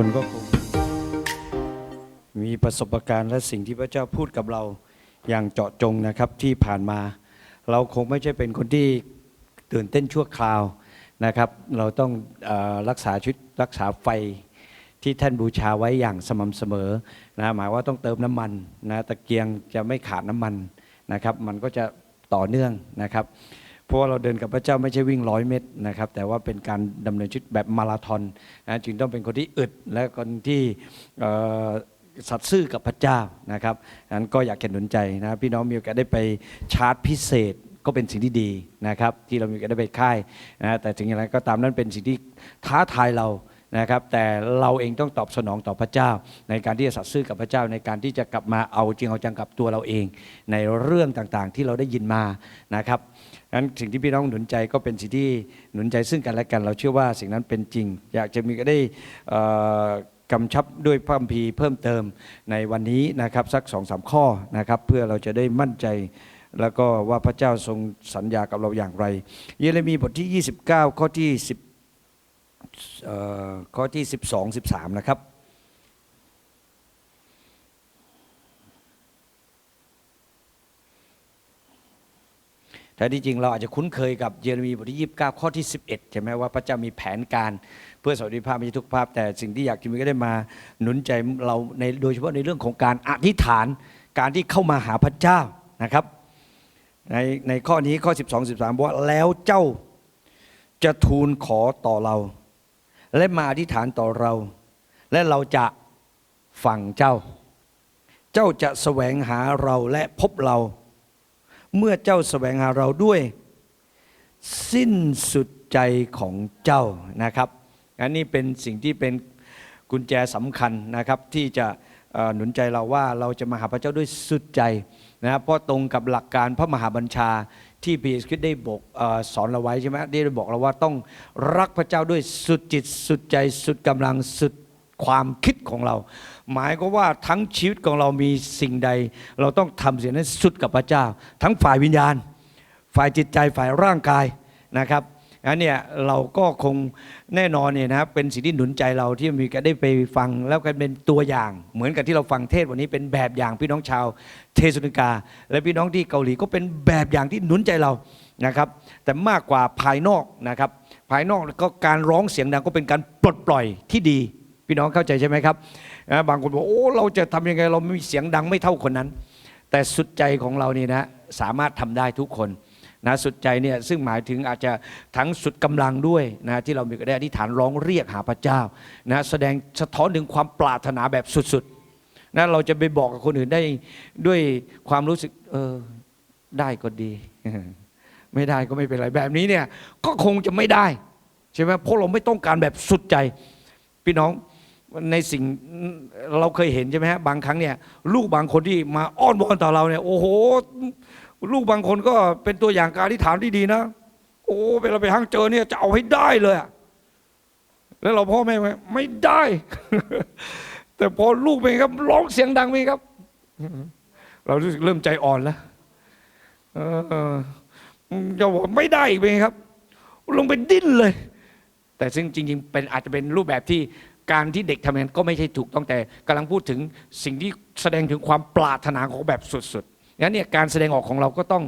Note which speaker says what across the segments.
Speaker 1: คนก็คงมีประสบการณ์และสิ่งที่พระเจ้าพูดกับเราอย่างเจาะจงนะครับที่ผ่านมา เราคงไม่ใช่เป็นคนที่ตื่นเต้นชั่วคราวนะครับ เราต้องอรักษาชีวิตรักษาไฟที่ท่านบูชาไว้อย่างสม่ำเสมอนะหมายว่าต้องเติมน้ำมันนะตะเกียงจะไม่ขาดน้ำมันนะครับ มันก็จะต่อเนื่องนะครับ เพราะว่าเราเดินกับพระเจ้าไม่ใช่วิ่งร้อยเมตรนะครับ แต่ว่าเป็นการดำเนินชีวิตแบบมาราธอนนะจึงต้องเป็นคนที่อึดและคนที่สัตย์ซื่อกับพระเจ้านะครับนั้นก็อยากจะหนุนใจนะพี่น้องมีโอกาสได้ไปชาร์จพิเศษก็เป็นสิ่งที่ดีนะครับ ที่เรามีโอกาสได้ไปค่ายนะแต่ถึงอย่างไรก็ตามนั้นเป็นสิ่งที่ท้าทายเรานะครับแต่เราเองต้องตอบสนองต่อพระเจ้า ในการที่จะสัตย์ซื่อกับพระเจ้า ในการที่จะกลับมาเอาจริงเอาจังกับตัวเราเอง ในเรื่องต่างๆที่เราได้ยินมานะครับ นั้นสิ่งที่พี่น้องหนุนใจก็เป็นสิ่งที่หนุนใจซึ่งกันและกัน เราเชื่อว่าสิ่งนั้นเป็นจริง อยากจะมีก็ได้กำชับด้วยพระคัมภีร์เพิ่มเติมในวันนี้นะครับสักสองสามข้อนะครับเพื่อเราจะได้มั่นใจแล้วก็ว่าพระเจ้าทรงสัญญากับเราอย่างไร เยเรมีบทที่ 29 ข้อที่10เอ่อข้อที่ 12 13 นะครับ แต่ที่จริงเราอาจจะคุ้นเคยกับเยเรมีบทที่29 ข้อที่ 11 ใช่ไหมว่าพระเจ้ามีแผนการเพื่อสวัสดิภาพไม่ใช่ทุกภาพ แต่สิ่งที่อยากจะมีก็ได้มาหนุนใจเราในโดยเฉพาะในเรื่องของการอธิษฐานการที่เข้ามาหาพระเจ้านะครับ ในในข้อนี้ข้อ 12 13บอกว่าแล้วเจ้าจะทูลขอต่อเรา และมาอธิษฐานต่อเรา และเราจะฟังเจ้า เจ้าจะแสวงหาเราและพบเรา เมื่อเจ้าแสวงหาเราด้วย สิ้นสุดใจของเจ้านะครับอันนี้เป็นสิ่งที่เป็นกุญแจสำคัญนะครับที่จะหนุนใจเราว่าเราจะมาหาพระเจ้าด้วยสุดใจนะเพราะตรงกับหลักการพระมหาบัญชาที่พระเยซูคริสต์ได้บอกอสอนเราไว้ใช่ไหมได้บอกเราว่าต้องรักพระเจ้าด้วยสุดจิต สุดใจ สุดกำลังสุด ความคิดของเรา หมายก็ว่าทั้งชีวิตของเรามีสิ่งใด เราต้องทำสิ่งนั้นสุดกับพระเจ้า ทั้งฝ่ายวิญญาณ ฝ่ายจิตใจฝ่ายร่างกายนะครับงั้นเนี่ยเราก็คงแน่นอนเนี่ยนะครับเป็นสิ่งที่หนุนใจเราที่มีการได้ไปฟังแล้วก็เป็นตัวอย่าง เหมือนกับที่เราฟังเทศวันนี้เป็นแบบอย่างพี่น้องชาวเทสนิกา และพี่น้องที่เกาหลีก็เป็นแบบอย่างที่หนุนใจเรานะครับแต่มากกว่าภายนอกนะครับภายนอกก็การร้องเสียงดังก็เป็นการปลดปล่อยที่ดี พี่น้องเข้าใจใช่ไหมครับ บางคนบอกโอ้เราจะทำยังไงเราไม่มีเสียงดังไม่เท่าคนนั้น แต่สุดใจของเรานี่นะสามารถทำได้ทุกคนนะสุดใจเนี่ยซึ่งหมายถึงอาจจะทั้งสุดกำลังด้วยนะที่เรามีก็ได้อธิษฐานร้องเรียกหาพระเจ้านะแสดงสะท้อนถึงความปรารถนาแบบสุดๆนะเราจะไปบอกกับคนอื่นได้ด้วยความรู้สึกเออได้ก็ดี ไม่ได้ก็ไม่เป็นไรแบบนี้เนี่ยก็คงจะไม่ได้ใช่ไหมเพราะเราไม่ต้องการแบบสุดใจพี่น้อง ในสิ่งเราเคยเห็นใช่ไหมฮะบางครั้งเนี่ย ลูกบางคนที่มาอ้อนวอนต่อเราเนี่ย โอ้โห ลูกบางคนก็เป็นตัวอย่างการอธิษฐานที่ดีนะ โอ้เวลาไปห้างเจอเนี่ยจะเอาให้ได้เลยแล้วเราพ่อแม่ไหมไม่ได้ แต่พอลูกเป็นไงครับร้องเสียงดังไหมครับ เรารู้สึกเริ่มใจอ่อนแล้วเออจะบอกไม่ได้อีกเป็นไงครับ ลงไปดิ้นเลย แต่ซึ่งจริง ๆ เป็นอาจจะเป็นรูปแบบที่ การที่เด็กทำอย่างนั้นก็ไม่ใช่ถูกต้องแต่กำลังพูดถึงสิ่งที่แสดงถึงความปรารถนาของแบบสุดๆงั้นเนี่ยการแสดงออกของเราก็ต้อง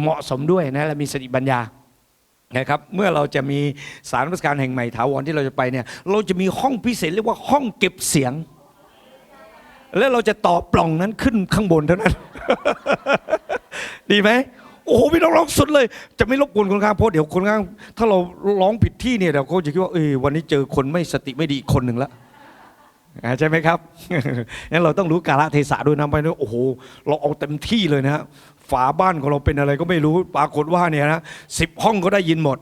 Speaker 1: เหมาะสมด้วยนะและมีสติปัญญานะครับเมื่อเราจะมีสารราชการแห่งใหม่ถาวรที่เราจะไปเนี่ยเราจะมีห้องพิเศษเรียกว่าห้องเก็บเสียง แล้วเราจะต่อปล่องนั้นขึ้นข้างบนเท่านั้น ดีไหม โอ้โหพี่น้องร้องสุดเลย จะไม่รบกวนคนข้างเพราะเดี๋ยวคนข้าง ถ้าเราร้องผิดที่เนี่ยเดี๋ยวเขาจะคิดว่าเออวันนี้เจอคนไม่สติไม่ดีอีกคนหนึ่งละใช่ไหมครับงั้นเราต้องรู้กาลเทศะด้วยนะไปด้วยโอ้โห เราเอาเต็มที่เลยนะฮะฝาบ้านของเราเป็นอะไรก็ไม่รู้ปรากฏว่าเนี่ยนะสิบห้องก็ได้ยินหมด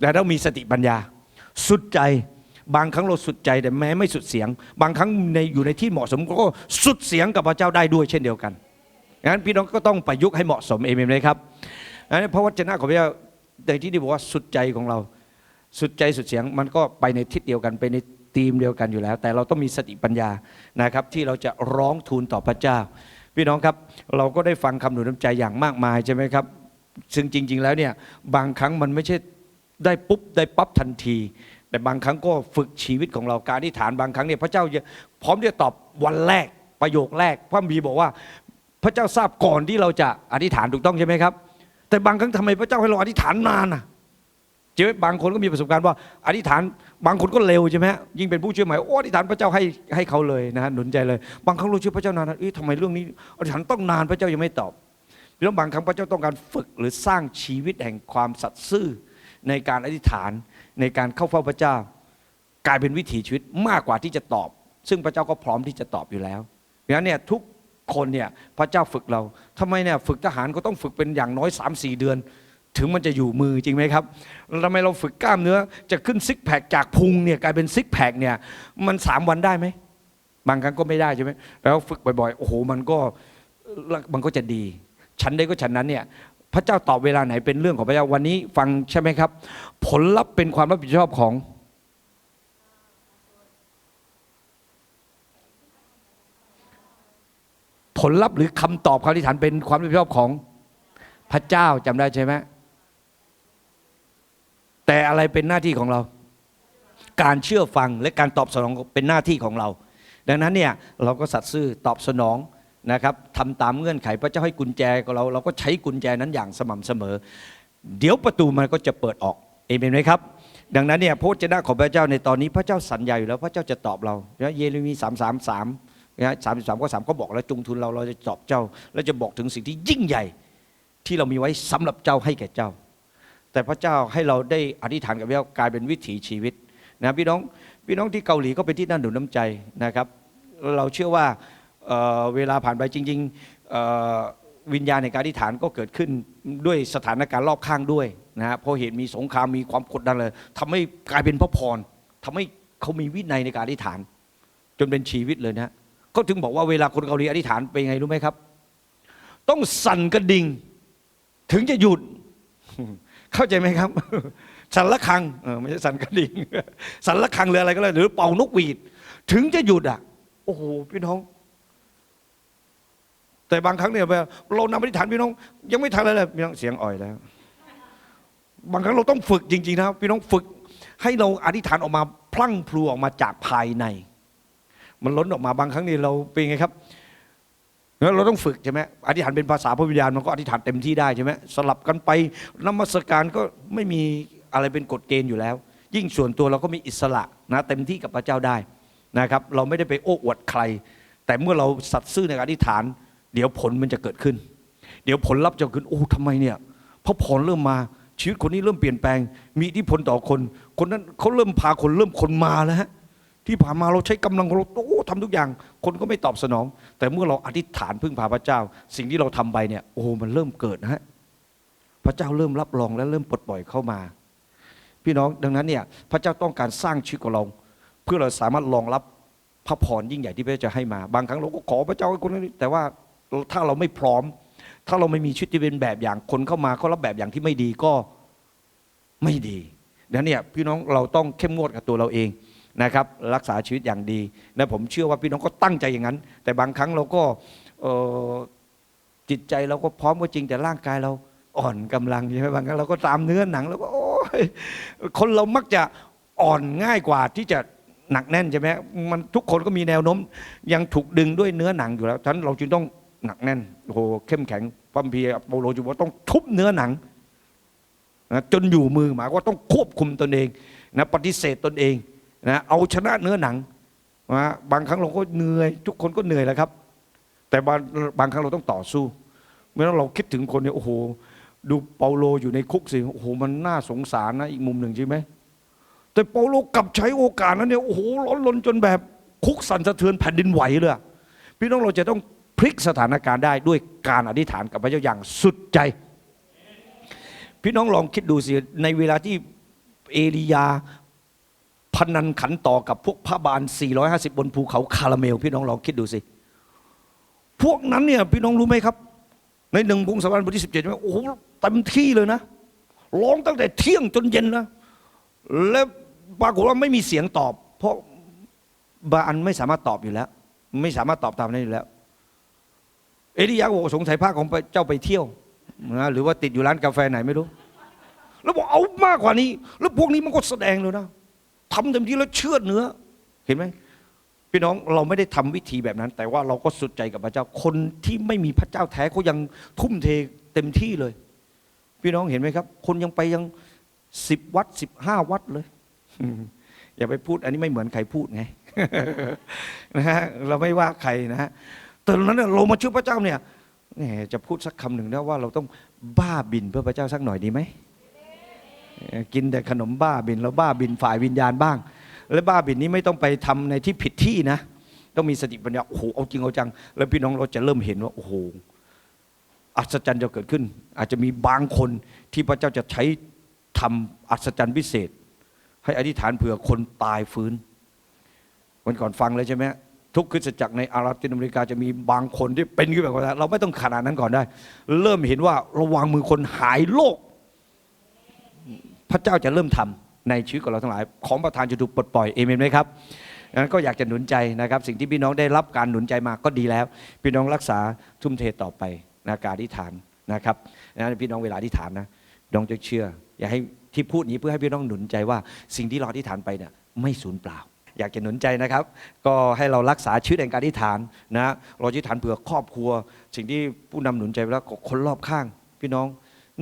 Speaker 1: แต่ต้องมีสติปัญญา สุดใจ บางครั้งเราสุดใจแต่แม้ไม่สุดเสียง บางครั้งในอยู่ในที่เหมาะสมก็สุดเสียงกับพระเจ้าได้ด้วยเช่นเดียวกัน งั้นพี่น้องก็ต้องประยุกต์ให้เหมาะสมเอเมนไหมครับนั้นเพราะวจนะของพระเจ้าในที่นี่บอกว่าสุดใจของเรา สุดใจสุดเสียงมันก็ไปในทิศเดียวกันไปในธีมเดียวกันอยู่แล้ว แต่เราต้องมีสติปัญญานะครับ ที่เราจะร้องทูลต่อพระเจ้า พี่น้องครับ เราก็ได้ฟังคำหนุนน้ำใจอย่างมากมายใช่ไหมครับ ซึ่งจริง ๆ แล้วเนี่ยบางครั้งมันไม่ใช่ได้ปุ๊บได้ปั๊บทันที แต่บางครั้งก็ฝึกชีวิตของเราการอธิษฐานบางครั้งเนี่ยพระเจ้าพร้อมที่จะตอบวันแรกประโยคแรกพระบีบอกว่า พระเจ้าทราบก่อนที่เราจะอธิษฐานถูกต้องใช่ไหมครับ แต่บางครั้งทำไมพระเจ้าให้เราอธิษฐานนานอะเจอบางคนก็มีประสบการณ์ว่าอธิษฐานบางคนก็เร็วใช่ไหมยิ่งเป็นผู้เชื่อใหม่โอ้อธิษฐานพระเจ้าให้ให้เขาเลยนะฮะหนุนใจเลย บางครั้งเราเชื่อพระเจ้านานเอ๊ะทำไมเรื่องนี้อธิษฐานต้องนานพระเจ้ายังไม่ตอบแล้วบางครั้งพระเจ้าต้องการฝึกหรือสร้างชีวิตแห่งความสัตย์ซื่อในการอธิษฐานในการเข้าเฝ้าพระเจ้า กลายเป็นวิถีชีวิตมากกว่าที่จะตอบ ซึ่งพระเจ้าก็พร้อมที่จะตอบอยู่แล้วเพราะฉะนั้นเนี่ยทุก คนเนี่ยพระเจ้าฝึกเราทำไมเนี่ยฝึกทหารก็ต้องฝึกเป็นอย่างน้อย 3 4 เดือน ถึงมันจะอยู่มือจริงไหมครับทำไมเราฝึกกล้ามเนื้อจะขึ้นซิกแพคจากพุงเนี่ยกลายเป็นซิกแพคเนี่ยมันสามวันได้ไหมบางครั้งก็ไม่ได้ใช่ไหมแล้วฝึกบ่อยๆโอ้โหมันก็มันก็จะดี ฉันได้ก็ฉันนั้นเนี่ยพระเจ้าตอบเวลาไหนเป็นเรื่องของพระเจ้าวันนี้ฟังใช่ไหมครับ ผลลัพธ์เป็นความรับผิดชอบของ ลลัพธ์หรือคำตอบคำอธิษฐานเป็นความรับผิดชอบของพระเจ้าจำได้ใช่ไหมแต่อะไรเป็นหน้าที่ของเรา การเชื่อฟังและการตอบสนองเป็นหน้าที่ของเรา ดังนั้นเนี่ยเราก็สัตย์ซื่อตอบสนองนะครับทำตามเงื่อนไขพระเจ้าให้กุญแจกับเรา เราก็ใช้กุญแจนั้นอย่างสม่ำเสมอ เดี๋ยวประตูมันก็จะเปิดออกเอเมนไหมครับ ดังนั้นเนี่ยพระเจ้าของพระเจ้าในตอนนี้พระเจ้าสัญญาอยู่แล้วพระเจ้าจะตอบเรานะเยเรมีสามสามสาม นะสามสิบสามก็สามก็บอกแล้วจงทุนเราเราจะตอบเจ้า และจะบอกถึงสิ่งที่ยิ่งใหญ่ที่เรามีไว้สำหรับเจ้าให้แก่เจ้า แต่พระเจ้าให้เราได้อธิษฐานกับพระเจ้ากลายเป็นวิถีชีวิตนะพี่น้องพี่น้องที่เกาหลีก็เป็นที่น่าหนุนน้ำใจนะครับ เราเชื่อว่าเเวลาผ่านไปจริงๆวิญญาณในการอธิษฐานก็เกิดขึ้นด้วยสถานการณ์รอบข้างด้วยนะฮะเพราะเหตุมีสงครามมีความกดดันเลยทำให้กลายเป็นพระพรทำให้เขามีวินัยในการอธิษฐาน จนเป็นชีวิตเลยนะ ก็ถึงบอกว่าเวลาคนเกาหลีอธิษฐานเป็นไงรู้ไหมครับ ต้องสั่นกระดิ่ง ถึงจะหยุด เข้าใจไหมครับ สั่นละคังเออไม่ใช่สั่นกระดิ่ง สั่นละคังหรืออะไรก็เลยหรือเป่านกหวีด ถึงจะหยุดอะ โอ้โหพี่น้อง แต่บางครั้งเนี่ยเรานำอธิษฐานพี่น้อง ยังไม่ทันอะไรเลยพี่น้องเสียงอ่อยแล้ว บางครั้งเราต้องฝึกจริงๆนะพี่น้องฝึกให้เราอธิษฐานออกมาพลั่งพลูออกมาจากภายใน มันล้นออกมาบางครั้งนี่เราเป็นไงครับแล้วเราต้องฝึกใช่ไหมอธิษฐานเป็นภาษาพระวิญญาณมันก็อธิษฐานเต็มที่ได้ใช่ไหมสลับกันไปนมัสการก็ไม่มีอะไรเป็นกฎเกณฑ์อยู่แล้ว ยิ่งส่วนตัวเราก็มีอิสระนะเต็มที่กับพระเจ้าได้นะครับ เราไม่ได้ไปโอ้อวดใคร แต่เมื่อเราสัตย์ซื่อในการอธิษฐาน เดี๋ยวผลมันจะเกิดขึ้น เดี๋ยวผลลัพธ์จะเกิดขึ้นโอ้ทำไมเนี่ยพระพรเริ่มมาชีวิตคนนี้เริ่มเปลี่ยนแปลง มีอิทธิพลต่อคน คนนั้นเขาเริ่มพาคนเริ่มคนมาแล้วฮะ ที่ผ่านมาเราใช้กำลังของเราโอ้ทำทุกอย่าง คนก็ไม่ตอบสนอง แต่เมื่อเราอธิษฐานพึ่งพาพระเจ้า สิ่งที่เราทำไปเนี่ยโอ้มันเริ่มเกิดนะฮะพระเจ้าเริ่มรับรองและเริ่มปลดปล่อยเข้ามา พี่น้องดังนั้นเนี่ยพระเจ้าต้องการสร้างชีวิตของเรา เพื่อเราสามารถรองรับพระพรยิ่งใหญ่ที่พระเจ้าจะให้มา บางครั้งเราก็ขอพระเจ้าให้คนนั้นแต่ว่าถ้าเราไม่พร้อม ถ้าเราไม่มีชีวิตที่เป็นแบบอย่างคนเข้ามาเขารับแบบอย่างที่ไม่ดีก็ไม่ดีดังนั้นเนี่ยพี่น้องเราต้องเข้มงวดกับตัวเราเอง นะครับรักษาชีวิตอย่างดีและผมเชื่อว่าพี่น้องก็ตั้งใจอย่างนั้น แต่บางครั้งเราก็จิตใจเราก็พร้อมก็จริงแต่ร่างกายเราอ่อนกำลังใช่ไหมบางครั้งเราก็ตามเนื้อหนังแล้วก็โอ้ยคนเรามักจะอ่อนง่ายกว่าที่จะหนักแน่นใช่ไหมมันทุกคนก็มีแนวโน้ม ยังถูกดึงด้วยเนื้อหนังอยู่แล้วฉะนั้นเราจึงต้องหนักแน่นโอ้โหเข้มแข็งพัมพีร์เปาโลจึงว่าต้องทุบเนื้อหนังนะจนอยู่มือหมายว่าต้องควบคุมตนเองนะปฏิเสธตนเอง นะเอาชนะเนื้อหนังนะบางครั้งเราก็เหนื่อย ทุกคนก็เหนื่อยแหล้วครับ แต่บางบางครั้งเราต้องต่อสู้ เมื่อเราคิดถึงคนเนี่ยโอ้โห ดูเปาโลอยู่ในคุกสิโอ้โหมันน่าสงสารนะอีกมุมหนึ่งใช่ไหมแต่เปาโลกลับใช้โอกาสนั้นเนี่ยโอ้โหร้อนรนจนแบบคุกสั่นสะเทือนแผ่นดินไหวเลยพี่น้องเราจะต้องพลิกสถานการณ์ได้ด้วยการอธิษฐานกับพระเจ้าอย่างสุดใจ พี่น้องลองคิดดูสิในเวลาที่เอลียา พนันขันต่อกับพวกพระบาล 450 บนภูเขาคาราเมล พี่น้องลองคิดดูสิ พวกนั้นเนี่ยพี่น้องรู้ไหมครับ ในหนึ่งพงศาวดารบทที่สิบเจ็ดโอ้โหเต็มที่เลยนะร้องตั้งแต่เที่ยงจนเย็นนะและปรากฏว่าไม่มีเสียงตอบ เพราะบาอันไม่สามารถตอบอยู่แล้ว ไม่สามารถตอบตามนั้นอยู่แล้ว เอลียาบอกสงสัยพระของเจ้าไปเที่ยวนะหรือว่าติดอยู่ร้านกาแฟไหนไม่รู้ แล้วบอกเอามากกว่านี้ แล้วพวกนี้มันก็แสดงเลยนะ ทำเต็มที่แล้วเชื่อเนื้อ เห็นไหมพี่น้องเราไม่ได้ทำวิธีแบบนั้น แต่ว่าเราก็สุดใจกับพระเจ้าคนที่ไม่มีพระเจ้าแท้เขายังทุ่มเทเต็มที่เลย พี่น้องเห็นไหมครับ คนยังไปยังสิบวัดสิบห้าวัดเลยอย่าไปพูด อันนี้ไม่เหมือนใครพูดไงนะฮะเราไม่ว่าใครนะฮะแต่ตอนนั้นเรามาเชื่อพระเจ้าเนี่ยจะพูดสักคำหนึ่งนะว่าเราต้องบ้าบินเพื่อพระเจ้าสักหน่อยดีไหม กินแต่ขนมบ้าบินแล้วบ้าบินฝ่ายวิญญาณบ้าง และบ้าบินนี้ไม่ต้องไปทำในที่ผิดที่นะ ต้องมีสติปัญญาโอ้โหเอาจริงเอาจัง แล้วพี่น้องเราจะเริ่มเห็นว่าโอ้โหอัศจรรย์จะเกิดขึ้น อาจจะมีบางคนที่พระเจ้าจะใช้ทำอัศจรรย์พิเศษ ให้อธิษฐานเผื่อคนตายฟื้นวันก่อนฟังเลยใช่ไหมทุกคริสตจักรในอาหรับตินอเมริกาจะมีบางคนที่เป็นขึ้นแบบนั้นเราไม่ต้องขนาดนั้นก่อนได้ เริ่มเห็นว่าระวางมือคนหายโรค ระเจ้าจะเริ่มทำในชีวิตของเราทั้งหลาย ของประธานจะถูกปลดปล่อยเอเมนไหมครับงนั้นก็อยากจะหนุนใจนะครับ สิ่งที่พี่น้องได้รับการหนุนใจมาก็ดีแล้ว พี่น้องรักษาทุ่มเทต่อไปนะการอธิษฐานนะครับงนั้นพี่น้องเวลาอธิษฐานนะน้องจะเชื่อ อย่าให้ที่พูดนี้เพื่อให้พี่น้องหนุนใจว่า สิ่งที่เราอธิษฐานไปเนี่ยไม่สูญเปล่า อยากจะหนุนใจนะครับ ก็ให้เรารักษาชีวิตแห่งการอธิษฐานนะเราอธิษฐานเผื่อครอบครัว สิ่งที่ผู้นำหนุนใจไปแล้วก็คนรอบข้าง พี่น้อง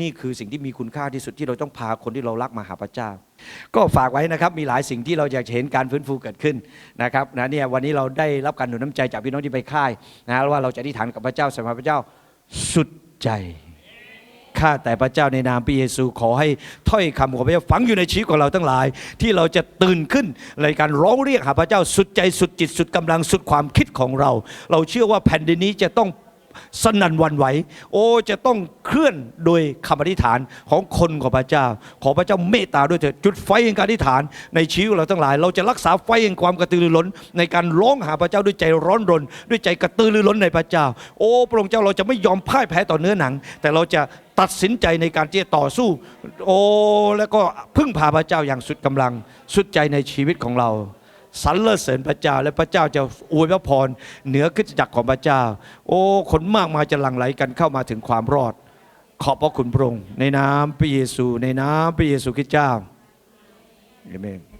Speaker 1: นี่คือสิ่งที่มีคุณค่าที่สุดที่เราต้องพาคนที่เรารักมาหาพระเจ้า ก็ฝากไว้นะครับมีหลายสิ่งที่เราอยากเห็นการฟื้นฟูเกิดขึ้นนะครับนะเนี่ยวันนี้เราได้รับการหนุนน้ำใจจากพี่น้องที่ไปค่ายนะว่าเราจะอธิษฐานกับพระเจ้าสมัยพระเจ้าสุดใจข้าแต่พระเจ้าในนามพระเยซูขอให้ถ้อยคำของพระเจ้าฝังอยู่ในชีวิตของเราทั้งหลาย ที่เราจะตื่นขึ้นในการร้องเรียกหาพระเจ้าสุดใจสุดจิตสุดกำลังสุดความคิดของเรา เราเชื่อว่าแผ่นดินนี้จะต้อง สนั่นวันไหว โอ้จะต้องเคลื่อนโดยคำอธิษฐานของคนของพระเจ้า ขอพระเจ้าเมตตาด้วยเถิดจุดไฟแห่งการอธิษฐาน ในชีวิตเราทั้งหลาย เราจะรักษาไฟแห่งความกระตือรือร้น ในการร้องหาพระเจ้าด้วยใจร้อนรน ด้วยใจกระตือรือร้นในพระเจ้า โอ้พระองค์เจ้าเราจะไม่ยอมพ่ายแพ้ต่อเนื้อหนัง แต่เราจะตัดสินใจในการที่จะต่อสู้ โอ้แล้วก็พึ่งพาพระเจ้าอย่างสุดกำลังสุดใจในชีวิตของเรา สรรเสริญพระเจ้า และพระเจ้าจะอวยพระพรเหนือขึ้นจักรของพระเจ้า โอ้คนมากมายจะหลั่งไหลกันเข้ามาถึงความรอด ขอบพระคุณพระองค์ในนามพระเยซู ในนามพระเยซูคริสต์เจ้าเอเมน